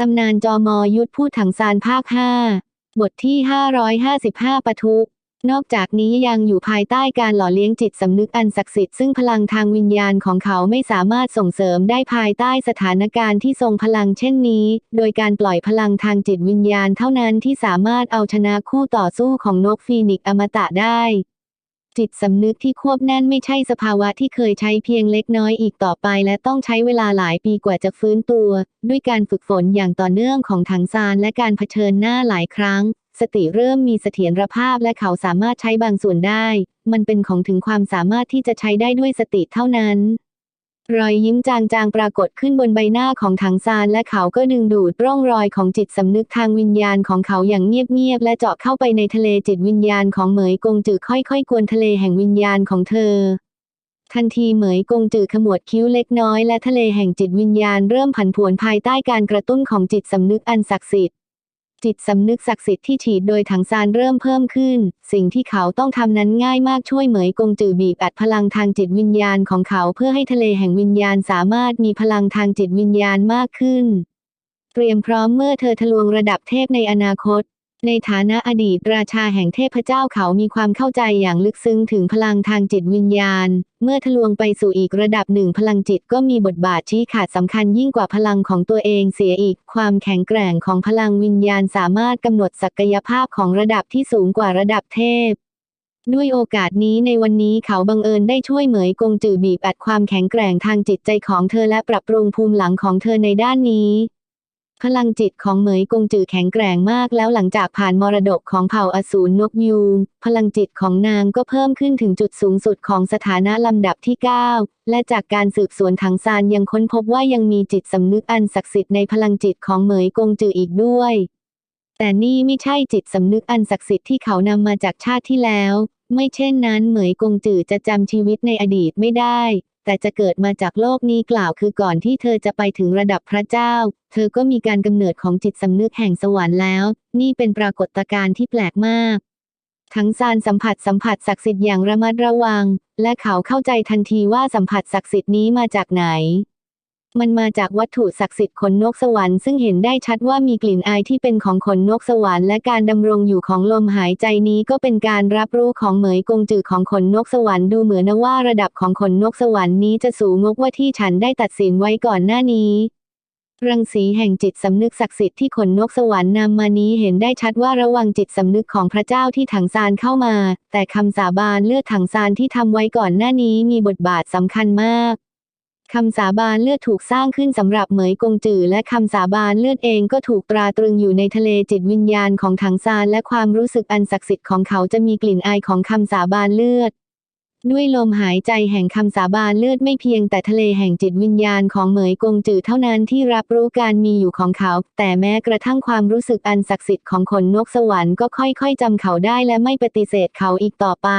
ตำนานจอมอยุทธพูดถังซานภาค 5 บทที่ 555ปะทุนอกจากนี้ยังอยู่ภายใต้การหล่อเลี้ยงจิตสำนึกอันศักดิ์สิทธิ์ซึ่งพลังทางวิญญาณของเขาไม่สามารถส่งเสริมได้ภายใต้สถานการณ์ที่ทรงพลังเช่นนี้ โดยการปล่อยพลังทางจิตวิญญาณเท่านั้นที่สามารถเอาชนะคู่ต่อสู้ของนกฟีนิกซ์อมตะได้ จิตสำนึกที่ควบแน่นไม่ใช่สภาวะที่เคยใช้เพียงเล็กน้อยอีกต่อไปและต้องใช้เวลาหลายปีกว่าจะฟื้นตัว ด้วยการฝึกฝนอย่างต่อเนื่องของถังซานและการเผชิญหน้าหลายครั้ง สติเริ่มมีเสถียรภาพและเขาสามารถใช้บางส่วนได้ มันเป็นของถึงความสามารถที่จะใช้ได้ด้วยสติเท่านั้น รอยยิ้มจางๆปรากฏขึ้นบนใบหน้าของถังซานและเขาก็ดึงดูดร่องรอยของจิตสำนึกทางวิญญาณของเขาอย่างเงียบๆและเจาะเข้าไปในทะเลจิตวิญญาณของเหมยกงจือค่อยๆกวนทะเลแห่งวิญญาณของเธอ ทันทีเหมยกงจือขมวดคิ้วเล็กน้อยและทะเลแห่งจิตวิญญาณเริ่มผันผวนภายใต้การกระตุ้นของจิตสำนึกอันศักดิ์สิทธิ์ จิตสำนึกศักดิ์สิทธิ์ที่ฉีดโดยถังซานเริ่มเพิ่มขึ้น สิ่งที่เขาต้องทำนั้นง่ายมากช่วยเหมยกงจือบีบอัดพลังทางจิตวิญญาณของเขาเพื่อให้ทะเลแห่งวิญญาณสามารถมีพลังทางจิตวิญญาณมากขึ้น เตรียมพร้อมเมื่อเธอทะลวงระดับเทพในอนาคต ในฐานะอดีตราชาแห่งเทพเจ้าเขามีความเข้าใจอย่างลึกซึ้งถึงพลังทางจิตวิญญาณ เมื่อทะลวงไปสู่อีกระดับหนึ่งพลังจิตก็มีบทบาทชี้ขาดสำคัญยิ่งกว่าพลังของตัวเองเสียอีก ความแข็งแกร่งของพลังวิญญาณสามารถกำหนดศักยภาพของระดับที่สูงกว่าระดับเทพด้วยโอกาสนี้ในวันนี้เขาบังเอิญได้ช่วยเหมยกงจือบีบอัดความแข็งแกร่งทางจิตใจของเธอและปรับปรุงภูมิหลังของเธอในด้านนี้ พลังจิตของเหมยกงจือแข็งแกร่งมากแล้วหลังจากผ่านมรดกของเผ่าอสูรนกยูงพลังจิตของนางก็เพิ่มขึ้นถึงจุดสูงสุดของสถานะลำดับที่ 9 และจากการสืบสวนทางซานยังค้นพบว่ายังมีจิตสำนึกอันศักดิ์สิทธิ์ในพลังจิตของเหมยกงจืออีกด้วย แต่นี่ไม่ใช่จิตสำนึกอันศักดิ์สิทธิ์ที่เขานำมาจากชาติที่แล้ว ไม่เช่นนั้นเหมยกงจือจะจำชีวิตในอดีตไม่ได้ แต่จะเกิดมาจากโลกนี้กล่าวคือก่อนที่เธอจะไปถึงระดับพระเจ้า เธอก็มีการกำเนิดของจิตสำนึกแห่งสวรรค์แล้ว นี่เป็นปรากฏการณ์ที่แปลกมาก ทั้งซานสัมผัสสัมผัสศักดิ์สิทธิ์อย่างระมัดระวัง และเขาเข้าใจทันทีว่าสัมผัสศักดิ์สิทธิ์นี้มาจากไหน มันมาจากวัตถุศักดิ์สิทธิ์ขนนกสวรรค์ซึ่งเห็นได้ชัดว่ามีกลิ่นอายที่เป็นของขนนกสวรรค์และการดำรงอยู่ของลมหายใจนี้ก็เป็นการรับรู้ของเหมยกงจือของขนนกสวรรค์ดูเหมือนว่าระดับของขนนกสวรรค์นี้จะสูงงกว่าที่ฉันได้ตัดสินไว้ก่อนหน้านี้รังสีแห่งจิตสำนึกศักดิ์สิทธิ์ที่ขนนกสวรรค์นำมานี้เห็นได้ชัดว่าระวังจิตสำนึกของพระเจ้าที่ถังซานเข้ามา แต่คำสาบานเลือดถังซานที่ทำไว้ก่อนหน้านี้มีบทบาทสำคัญมาก คำสาบานเลือดถูกสร้างขึ้นสำหรับเหมยกงจือและคำสาบานเลือดเองก็ถูกตราตรึงอยู่ในทะเลจิตวิญญาณของถังซานและความรู้สึกอันศักดิ์สิทธิ์ของเขาจะมีกลิ่นอายของคำสาบานเลือด ด้วยลมหายใจแห่งคำสาบานเลือดไม่เพียงแต่ทะเลแห่งจิตวิญญาณของเหมยกงจือเท่านั้นที่รับรู้การมีอยู่ของเขา แต่แม้กระทั่งความรู้สึกอันศักดิ์สิทธิ์ของขนนกสวรรค์ก็ค่อยๆจำเขาได้และไม่ปฏิเสธเขาอีกต่อไป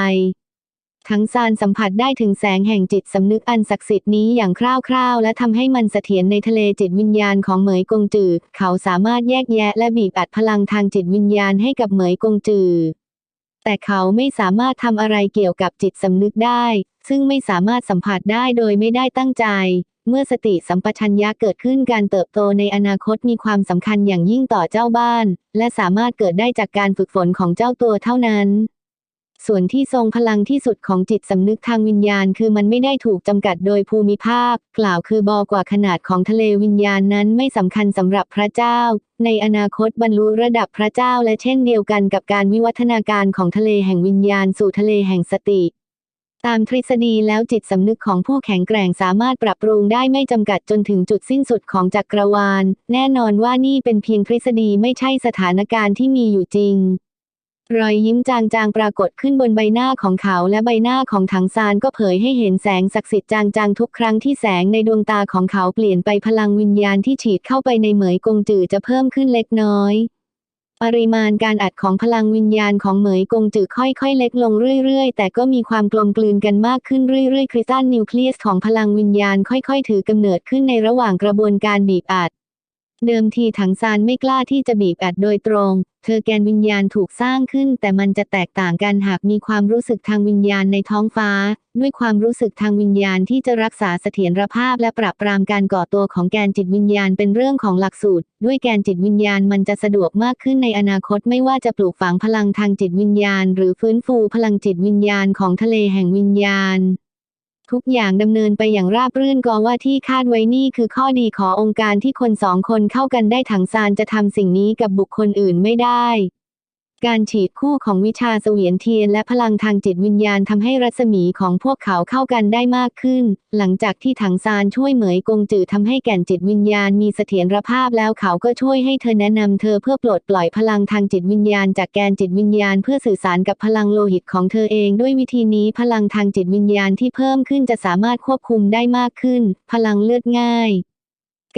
ทั้งซานสัมผัสได้ถึงแสงแห่งจิตสำนึกอันศักดิ์สิทธิ์นี้อย่างคร่าวๆ และทำให้มันเสถียรในทะเลจิตวิญญาณของเหมยกงจือ เขาสามารถแยกแยะและบีบอัดพลังทางจิตวิญญาณให้กับเหมยกงจือ แต่เขาไม่สามารถทำอะไรเกี่ยวกับจิตสำนึกได้ ซึ่งไม่สามารถสัมผัสได้โดยไม่ได้ตั้งใจ เมื่อสติสัมปชัญญะเกิดขึ้นการเติบโตในอนาคตมีความสำคัญอย่างยิ่งต่อเจ้าบ้าน และสามารถเกิดได้จากการฝึกฝนของเจ้าตัวเท่านั้น ส่วนที่ทรงพลังที่สุดของจิตสำนึกทางวิญญาณ คือมันไม่ได้ถูกจำกัดโดยภูมิภาค กล่าวคือบอกว่าขนาดของทะเลวิญญาณนั้นไม่สำคัญสำหรับพระเจ้า ในอนาคตบรรลุระดับพระเจ้าและเช่นเดียวกันกับการวิวัฒนาการของทะเลแห่งวิญญาณสู่ทะเลแห่งสติตามทฤษฎีแล้วจิตสำนึกของผู้แข็งแกร่งสามารถปรับปรุงได้ไม่จำกัดจนถึงจุดสิ้นสุดของจักรวาล แน่นอนว่านี่เป็นเพียงทฤษฎีไม่ใช่สถานการณ์ที่มีอยู่จริง รอยยิ้มจางๆปรากฏขึ้นบนใบหน้าของเขาและใบหน้าของถังซานก็เผยให้เห็นแสงศักดิ์สิทธิ์จางๆทุกครั้งที่แสงในดวงตาของเขาเปลี่ยนไปพลังวิญญาณที่ฉีดเข้าไปในเหมยกงจือจะเพิ่มขึ้นเล็กน้อย ปริมาณการอัดของพลังวิญญาณของเหมยกงจือค่อยๆ เล็กลงเรื่อยๆ แต่ก็มีความกลมกลืนกันมากขึ้นเรื่อยๆคริสตัลนิวเคลียสของพลังวิญญาณค่อยๆ ถือกำเนิดขึ้นในระหว่างกระบวนการบีบอัด เดิมทีถังซานไม่กล้าที่จะบีบอัดโดยตรง เธอแกนวิญญาณถูกสร้างขึ้น แต่มันจะแตกต่างกันหากมีความรู้สึกทางวิญญาณในท้องฟ้า ด้วยความรู้สึกทางวิญญาณที่จะรักษาเสถียรภาพและปรับปรามการก่อตัวของแกนจิตวิญญาณเป็นเรื่องของหลักสูตร ด้วยแกนจิตวิญญาณมันจะสะดวกมากขึ้นในอนาคตไม่ว่าจะปลูกฝังพลังทางจิตวิญญาณ หรือฟื้นฟูพลังจิตวิญญาณของทะเลแห่งวิญญาณ ทุกอย่างดำเนินไปอย่างราบรื่นก็ว่าที่คาดไว้นี่คือข้อดีขององค์การที่คนสองคนเข้ากันได้ถังซานจะทำสิ่งนี้กับบุคคลอื่นไม่ได้ การฉีดคู่ของวิชาเสวียนเทียนและพลังทางจิตวิญญาณทำให้รัศมีของพวกเขาเข้ากันได้มากขึ้น หลังจากที่ถังซานช่วยเหมยกงจือทำให้แก่นจิตวิญญาณมีเสถียรภาพแล้วเขาก็ช่วยให้เธอแนะนำเธอเพื่อปลดปล่อยพลังทางจิตวิญญาณจากแกนจิตวิญญาณเพื่อสื่อสารกับพลังโลหิตของเธอเองด้วยวิธีนี้พลังทางจิตวิญญาณที่เพิ่มขึ้นจะสามารถควบคุมได้มากขึ้น พลังเลือดง่าย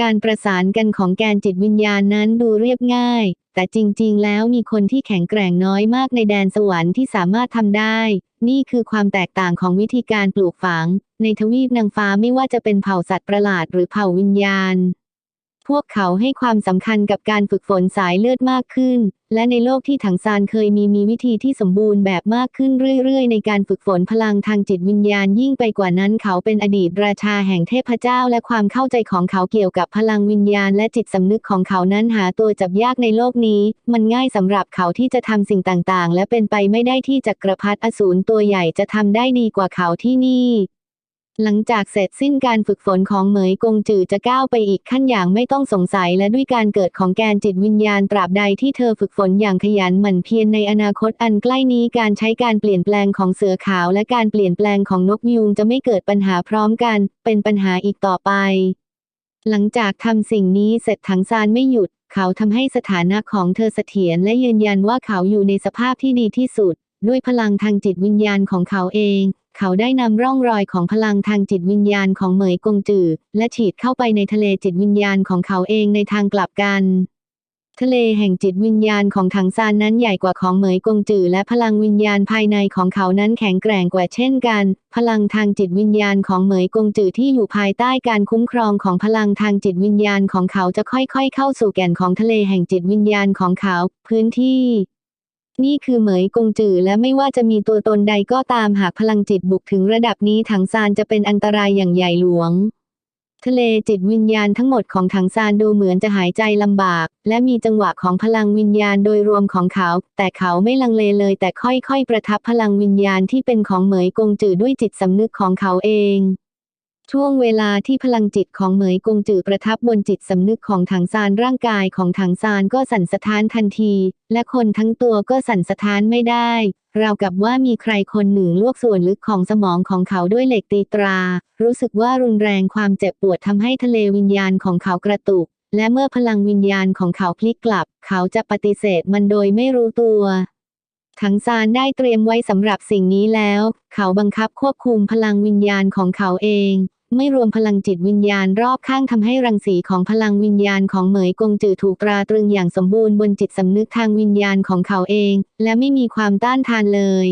การประสานกันของแกนจิตวิญญาณนั้นดูเรียบง่าย แต่จริงๆ แล้วมีคนที่แข็งแกร่งน้อยมากในแดนสวรรค์ที่สามารถทำได้ นี่คือความแตกต่างของวิธีการปลูกฝัง ในทวีปนางฟ้าไม่ว่าจะเป็นเผ่าสัตว์ประหลาดหรือเผ่าวิญญาณ พวกเขาให้ความสำคัญกับการฝึกฝนสายเลือดมากขึ้น และในโลกที่ถังซานเคยมีมีวิธีที่สมบูรณ์แบบมากขึ้นเรื่อยๆ ในการฝึกฝนพลังทางจิตวิญญาณยิ่งไปกว่านั้นเขาเป็นอดีตราชาแห่งเทพเจ้า และความเข้าใจของเขาเกี่ยวกับพลังวิญญาณและจิตสำนึกของเขานั้นหาตัวจับยากในโลกนี้ มันง่ายสำหรับเขาที่จะทำสิ่งต่างๆ และเป็นไปไม่ได้ที่จักรพรรดิอสูรตัวใหญ่จะทำได้ดีกว่าเขาที่นี่ หลังจากเสร็จสิ้นการฝึกฝนของเหมยกงจือจะก้าวไปอีกขั้นอย่างไม่ต้องสงสัยและด้วยการเกิดของแกนจิตวิญญาณตราบใดที่เธอฝึกฝนอย่างขยันหมั่นเพียรในอนาคตอันใกล้นี้การใช้การเปลี่ยนแปลงของเสือขาวและการเปลี่ยนแปลงของนกยูงจะไม่เกิดปัญหาพร้อมกัน เป็นปัญหาอีกต่อไป หลังจากทำสิ่งนี้เสร็จถังซานไม่หยุด เขาทำให้สถานะของเธอเสถียรและยืนยันว่าเขาอยู่ในสภาพที่ดีที่สุด ด้วยพลังทางจิตวิญญาณของเขาเอง เขาได้นำร่องรอยของพลังทางจิตวิญญาณของเหมยกงจือและฉีดเข้าไปในทะเลจิตวิญญาณของเขาเองในทางกลับกัน ทะเลแห่งจิตวิญญาณของถังซานนั้นใหญ่กว่าของเหมยกงจือและพลังวิญญาณภายในของเขานั้นแข็งแกร่งกว่าเช่นกัน พลังทางจิตวิญญาณของเหมยกงจือที่อยู่ภายใต้การคุ้มครองของพลังทางจิตวิญญาณของเขาจะค่อยๆ เข้าสู่แก่นของทะเลแห่งจิตวิญญาณของเขา พื้นที่ นี่คือเหมยกงจือและไม่ว่าจะมีตัวตนใดก็ตามหากพลังจิตบุกถึงระดับนี้ถังซานจะเป็นอันตรายอย่างใหญ่หลวง ทะเลจิตวิญญาณทั้งหมดของถังซานดูเหมือนจะหายใจลำบาก และมีจังหวะของพลังวิญญาณโดยรวมของเขา แต่เขาไม่ลังเลเลยแต่ค่อยๆ ประทับพลังวิญญาณที่เป็นของเหมยกงจือด้วยจิตสำนึกของเขาเอง ช่วงเวลาที่พลังจิตของเหมยกงจือประทับบนจิตสำนึกของถังซานร่างกายของถังซานก็สั่นสะท้านทันที และคนทั้งตัวก็สั่นสะท้านไม่ได้ ราวกับว่ามีใครคนหนึ่งลวกส่วนลึกของสมองของเขาด้วยเหล็กตีตรา รู้สึกว่ารุนแรงความเจ็บปวดทำให้ทะเลวิญญาณของเขากระตุก และเมื่อพลังวิญญาณของเขาพลิกกลับ เขาจะปฏิเสธมันโดยไม่รู้ตัวถังซานได้เตรียมไว้สำหรับสิ่งนี้แล้ว เขาบังคับควบคุมพลังวิญญาณของเขาเอง ไม่รวมพลังจิตวิญญาณรอบข้างทำให้รังสีของพลังวิญญาณของเหมยกงจือถูกตราตรึงอย่างสมบูรณ์บนจิตสำนึกทางวิญญาณของเขาเอง และไม่มีความต้านทานเลย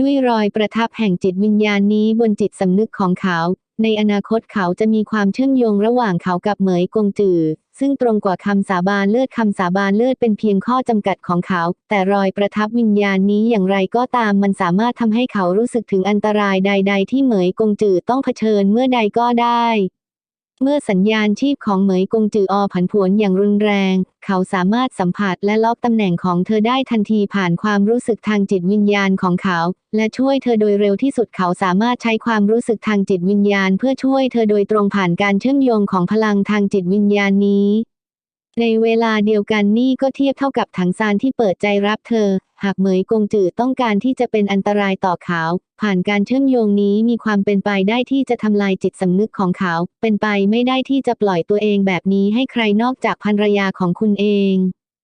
ด้วยรอยประทับแห่งจิตวิญญาณนี้บนจิตสำนึกของเขา ในอนาคตเขาจะมีความเชื่อมโยงระหว่างเขากับเหมยกงจือ ซึ่งตรงกว่าคำสาบานเลือดคำสาบานเลือดเป็นเพียงข้อจำกัดของเขา แต่รอยประทับวิญญาณนี้อย่างไรก็ตามมันสามารถทำให้เขารู้สึกถึงอันตรายใด ๆ ที่เหมยกงจือต้องเผชิญเมื่อใดก็ได้ เมื่อสัญญาณชีพของเหมยกงจืออผันผวนอย่างรุนแรง เขาสามารถสัมผัสและล็อกตำแหน่งของเธอได้ทันทีผ่านความรู้สึกทางจิตวิญญาณของเขา และช่วยเธอโดยเร็วที่สุดเขาสามารถใช้ความรู้สึกทางจิตวิญญาณ เพื่อช่วยเธอโดยตรงผ่านการเชื่อมโยงของพลังทางจิตวิญญาณนี้ ในเวลาเดียวกันนี่ก็เทียบเท่ากับถังซานที่เปิดใจรับเธอ หากเหมยกงจือต้องการที่จะเป็นอันตรายต่อเขา ผ่านการเชื่อมโยงนี้มีความเป็นไปได้ที่จะทำลายจิตสำนึกของเขา เป็นไปไม่ได้ที่จะปล่อยตัวเองแบบนี้ให้ใครนอกจากภรรยาของคุณเอง